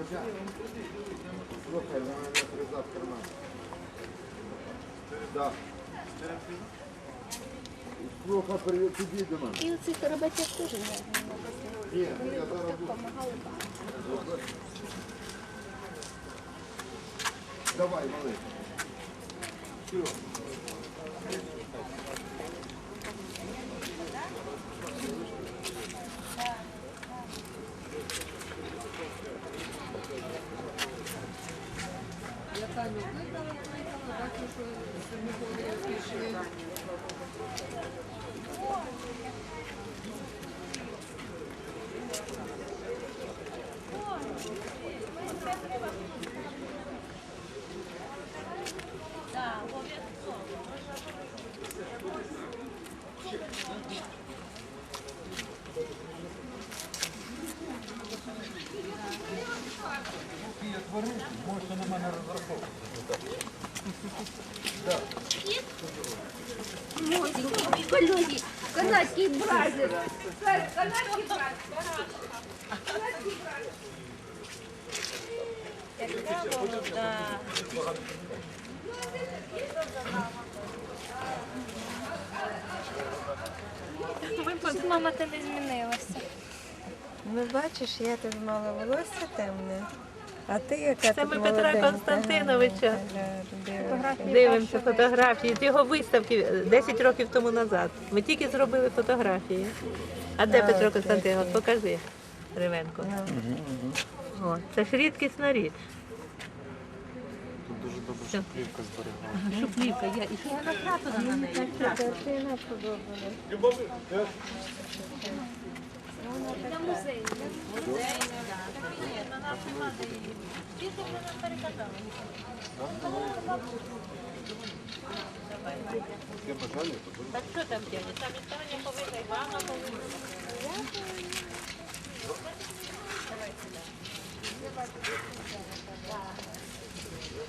Слухай, на мене фреза в карман. Да. Слухай, привіт, іди до мене. І оцих роботяг теж не Ні, я зараз буду. Давай, малий. Все. Мама, ти не змінилася. Ну бачиш, я тут мала волосся темне, а ти яка Це тут ми Петра молоденька, Константиновича. Дивимося фотографії з його виставки 10 років тому назад. Ми тільки зробили фотографії. А де А, Петро Константинович? Покажи Ривенко. О, це ж рідкісна річ. Добре, що плівка зберігала. Шуплівка, я і що вона крапила на неї. Картина подобалась. Таке бажання, то буде. Так що там дядя? Там і Таня повинна, і мама повинна. Я Thank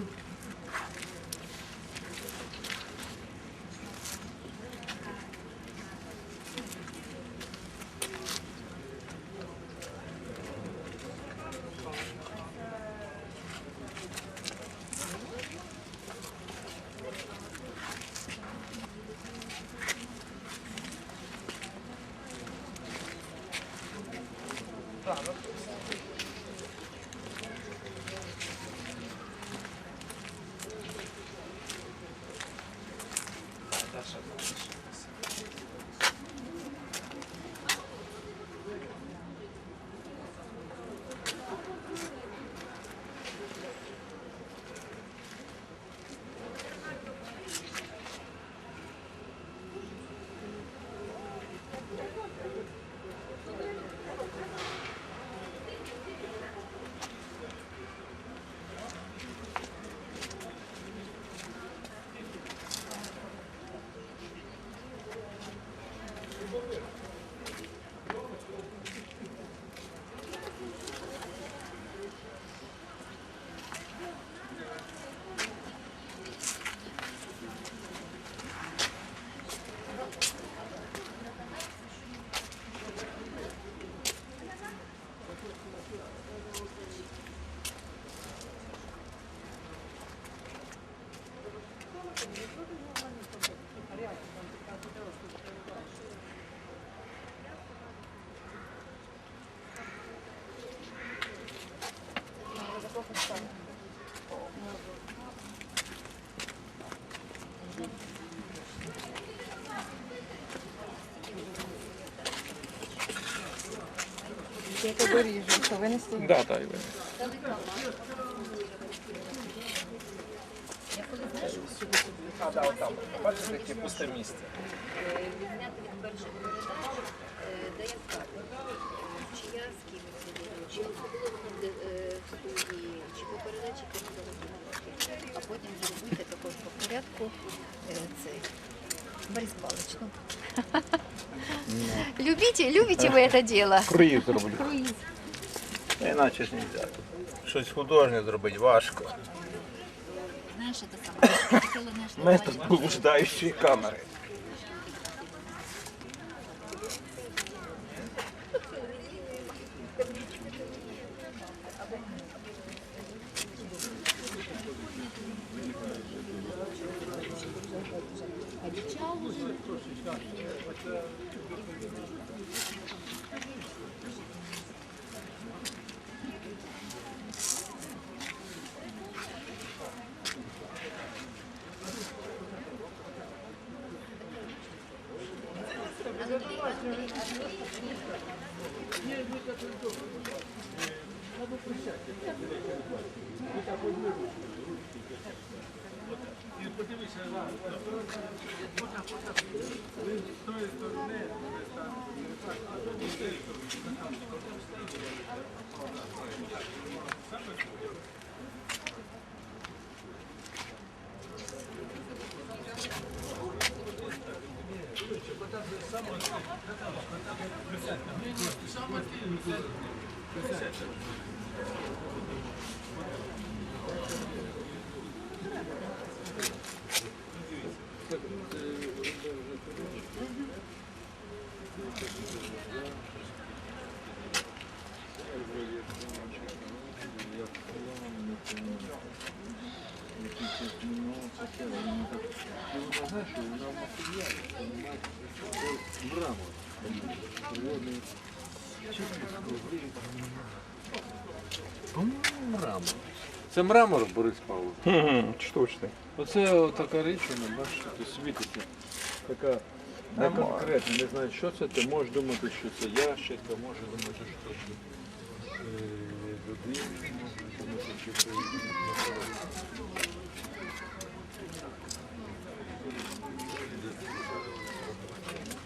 you. Тебе ріжу, що винесли. Да, так, і А, да, там. Бачите, яке пусте місце. Відзняти від першої передачі, е, де я скажу, чи я з ким сиділа, чи е, в студії, чи по передачі а потім зробити також по порядку е, Борис Павлович, ну. Любите, любите вы это дело? Круїз зроблю. Круиз. Іначе ж нельзя. Щось художнє зробити важко. Знаешь, это самое. хотела, знаешь, Майстер назвать- блуждаючої камери. Це мрамор, Борис Павлович. Штучний. Оце така річ, вона, бачите, тут світиться. Така не конкретна, не знаю, що це. Ти можеш думати, що це ящик, а може думати, що це е, людина, може думати, що це.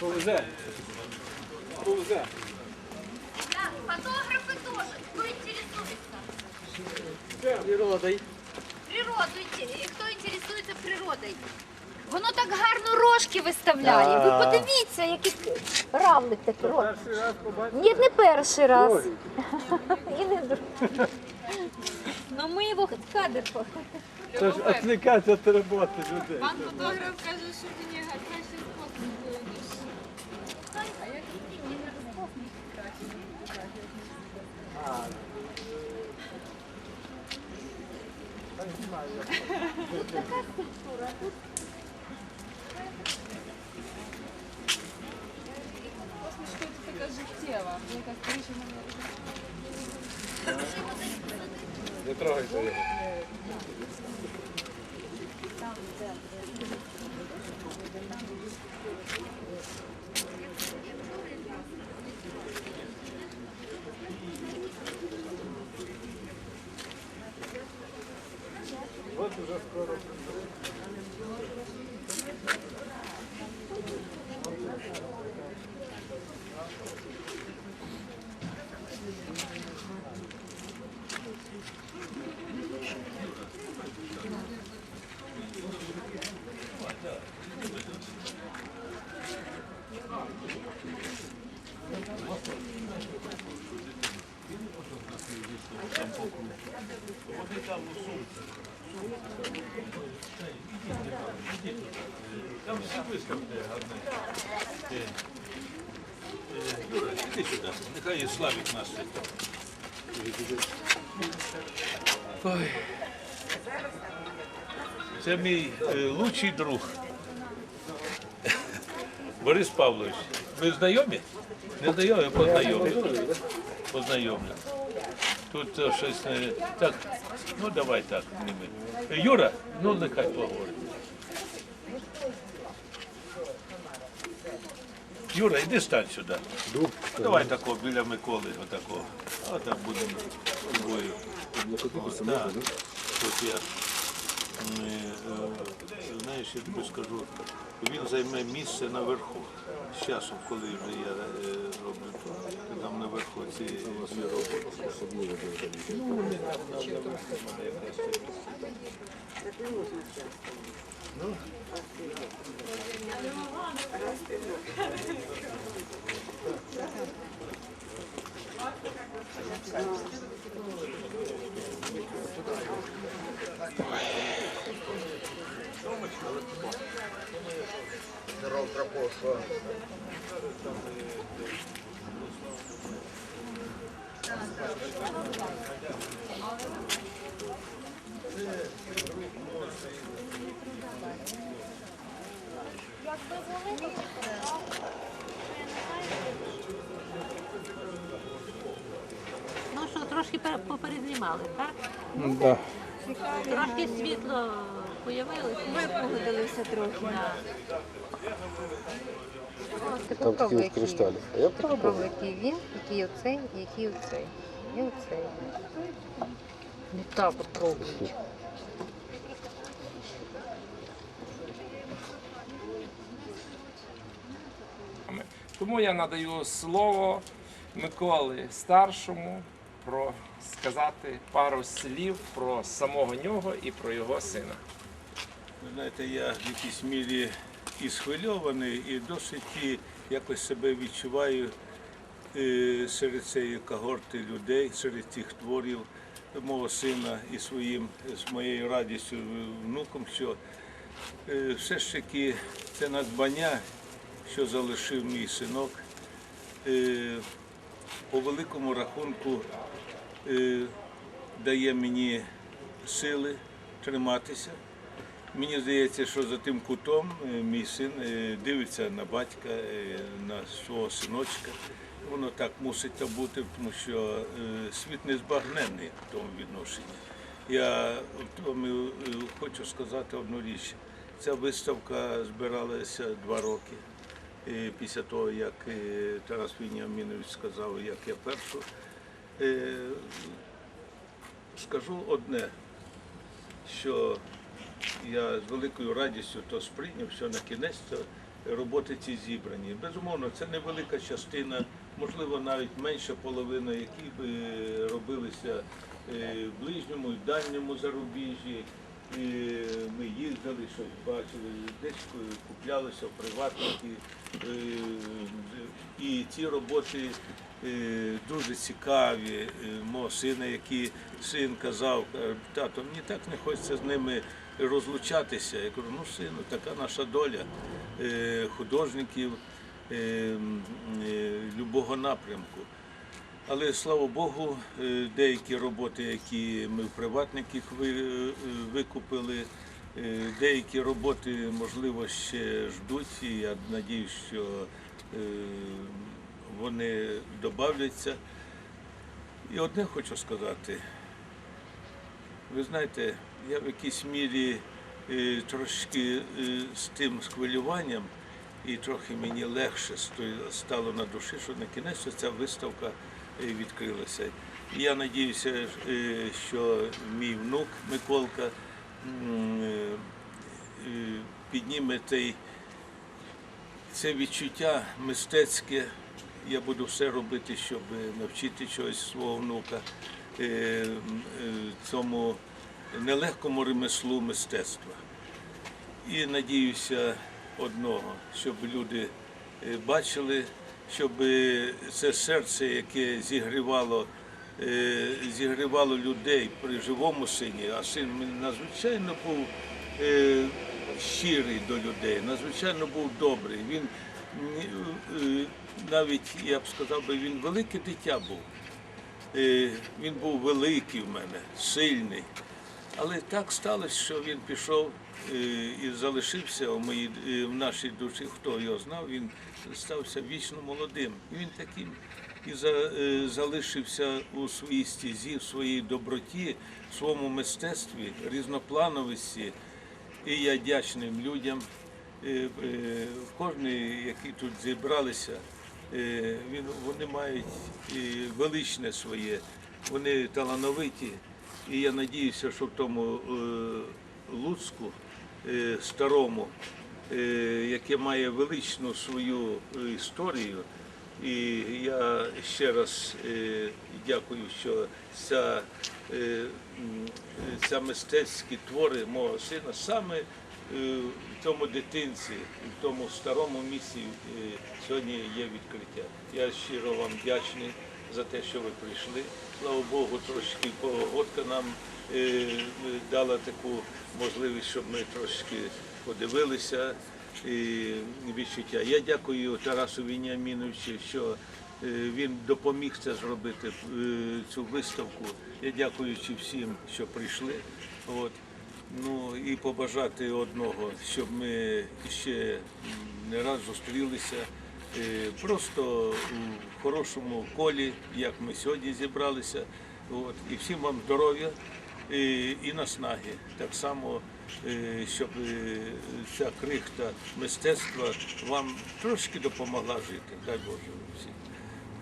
Повезе. Повезе. Фотографы тоже. Кто интересуется? Природой. Природу інте- хто інтересується природою. Воно так гарно рожки виставляє. Ви подивіться, який равлик такий рот. Перший раз побачив. Ні, не перший раз. І не друг. Ну ми його в кадр по- Це ж відвлікати від роботи людей. Пан фотограф каже, що мені краще спосіб було, ніж посмішка Шарите. Вот уже скоро. Не трогайте його. Іди сюди, нехай Славік нас. Ой. Це мій е, лучший друг. Борис Павлович. Ви знайомі? Не знайомі, познайомі. Познайомлю. Тут щось не так. Ну давай так. Юра, ну нехай поговорить. Юра, йди стань сюди. Ну, Давай такого біля Миколи, отакого. А так будемо з тобою. О, да. Тут я, е, знаєш, я тобі скажу, він займе місце наверху. З часом, коли вже я е, роблю то, там наверху ці, ці роботи. Ну, вони там наверху в мене якраз це Здорово, Тропов. Thank you. Ну що, трошки пере- поперезнімали, так? Да. Трошки світло появилося. Випогодилися трохи. Ти Там такі от. А я пробував. він, який оцей, який оцей. І оцей. Не так попробуй. Тому я надаю слово Миколі старшому про сказати пару слів про самого нього і про його сина. Ви знаєте, я в якійсь мірі і схвильований, і досить і якось себе відчуваю е, серед цієї когорти людей, серед тих творів мого сина і своїм, з моєю радістю внуком, що е, все ж таки це надбання, що залишив мій синок, е, по великому рахунку е, дає мені сили триматися. Мені здається, що за тим кутом мій син дивиться на батька, на свого синочка. Воно так мусить бути, тому що е, світ незбагненний в тому відношенні. Я тому е, хочу сказати одну річ. Ця виставка збиралася два роки е, після того, як е, Тарас Вініамінович сказав, як я першу. Скажу одне, що я з великою радістю то сприйняв, що на кінець роботи ці зібрані. Безумовно, це невелика частина, можливо, навіть менша половина, які б е, робилися е, в ближньому і дальньому зарубіжжі. І ми їздили, щось бачили, десь куплялися в приватники. Е, І ці роботи дуже цікаві. Мого сина, який син казав, тато, мені так не хочеться з ними розлучатися. Я кажу, ну сину, така наша доля художників любого напрямку. Але слава Богу, е, деякі роботи, які ми в приватниках е, викупили, е, деякі роботи, можливо, ще ждуть, і я надіюсь, що е, вони додавляться. І одне хочу сказати. Ви знаєте, я в якійсь мірі е, трошки е, з тим схвилюванням, і трохи мені легше стало на душі, що на кінець ця виставка е, відкрилася. Я надіюся, е, що мій внук Миколка е, підніме цей, це відчуття мистецьке. Я буду все робити, щоб навчити чогось свого внука цьому нелегкому ремеслу мистецтва. І надіюся одного, щоб люди е, бачили, щоб е, це серце, яке зігрівало, е, зігрівало людей при живому сині, а син надзвичайно був щирий до людей, надзвичайно був добрий. Він навіть, я б сказав, би, він велике дитя був. Він був великий в мене, сильний. Але так сталося, що він пішов е, і залишився у моїй, е, в нашій душі. Хто його знав, він стався вічно молодим. І він таким і за, е, залишився у своїй стезі, в своїй доброті, в своєму мистецтві, різноплановості. І я дячним людям, кожний, які тут зібралися, він, вони мають величне своє, вони талановиті. І я надіюся, що в тому е, Луцьку, е, старому, е, яке має величну свою історію. І я ще раз дякую, що ця, ця мистецькі твори мого сина саме в тому дитинці, в тому старому місці сьогодні є відкриття. Я щиро вам вдячний за те, що ви прийшли. Слава Богу, трошки погодка нам е, дала таку можливість, щоб ми трошки подивилися і відчуття. Я дякую Тарасу Вініаміновичу, що е, він допоміг це зробити, е, цю виставку. Я дякуючи всім, що прийшли. От. Ну і побажати одного, щоб ми ще не раз зустрілися. Е, Просто у хорошому колі, як ми сьогодні зібралися. От. І всім вам здоров'я і, наснаги. Так само, е, щоб е, ця крихта мистецтва вам трошки допомогла жити. Дай Боже всім.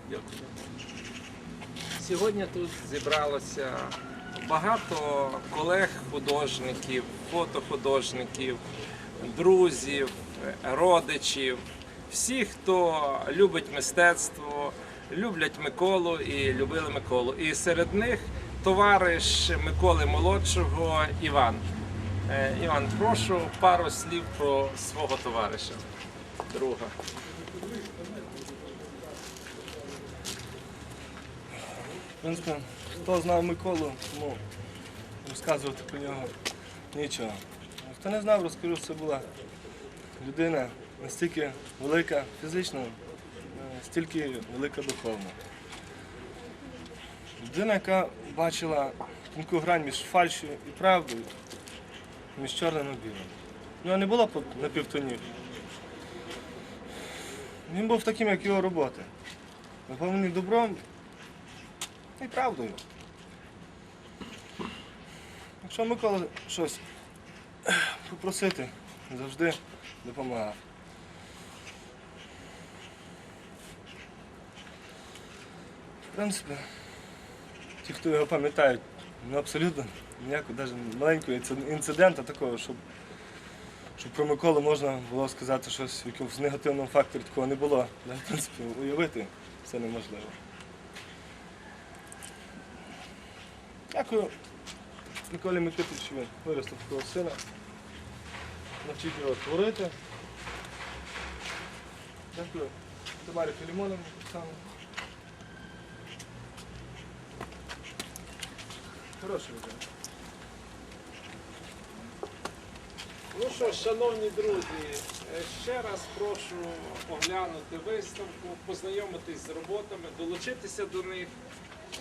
Дякую. Сьогодні тут зібралося багато колег-художників, фотохудожників, друзів, родичів, всіх, хто любить мистецтво, люблять Миколу і любили Миколу. І серед них товариш Миколи Молодшого Іван. Е, Іван, прошу пару слів про свого товариша, друга. В принципі, хто знав Миколу, ну, розказувати про нього нічого. Хто не знав, розкажу, це була людина настільки велика фізично, е, стільки велика духовно. Людина, яка бачила тонку грань між фальшю і правдою, між чорним і білим. Нього не було по- напівтонів. Він був таким, як його роботи. Наповнений добром і правдою. Якщо Микола щось попросити, завжди допомагав. Принципі, ті, хто його пам'ятають, ну абсолютно ніякого, навіть маленького інцид- інцидента такого, щоб, щоб про Миколу можна було сказати щось, в якомусь негативному факторі такого не було. В принципі, уявити це неможливо. Дякую Миколі він виростив такого сина. Навчив його творити. Дякую Тамарі Філімоновні так само. Хороший людина. Ну що, шановні друзі, е, ще раз прошу оглянути виставку, познайомитись з роботами, долучитися до них.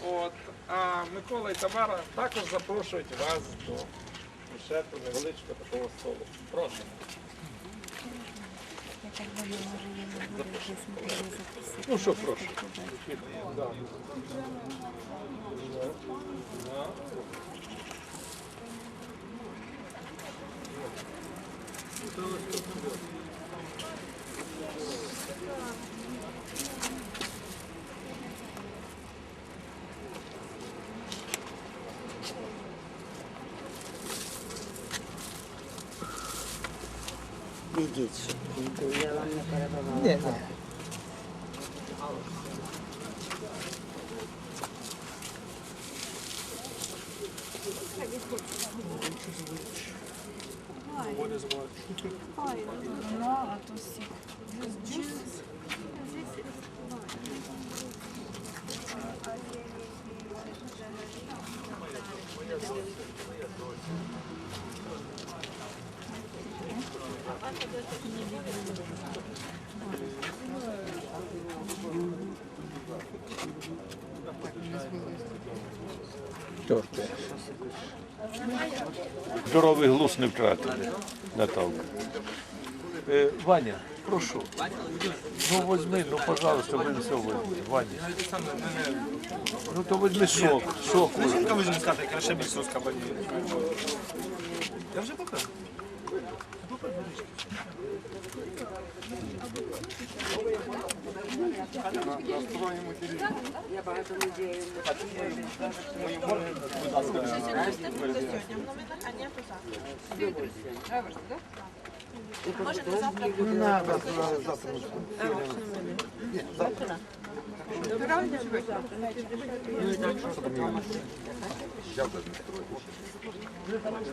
От, а Микола і Тамара також запрошують вас до ще невеличкого такого столу. Прошу. Ну що, прошу. Ідіть, щоб я вам не перебувала. Здоровий глузд не втратили, Наталка. Е, Ваня, прошу. Ну возьми, ну пожалуйста, винеси возьми. Ваня. Ну то возьми сок. Сок возьми. Жінка ви сказати, яка ще більш соска Я багато людей. Може, до завтра завтра. Вже покажу.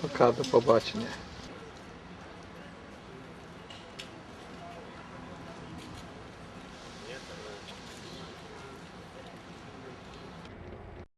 Пока, до побачення.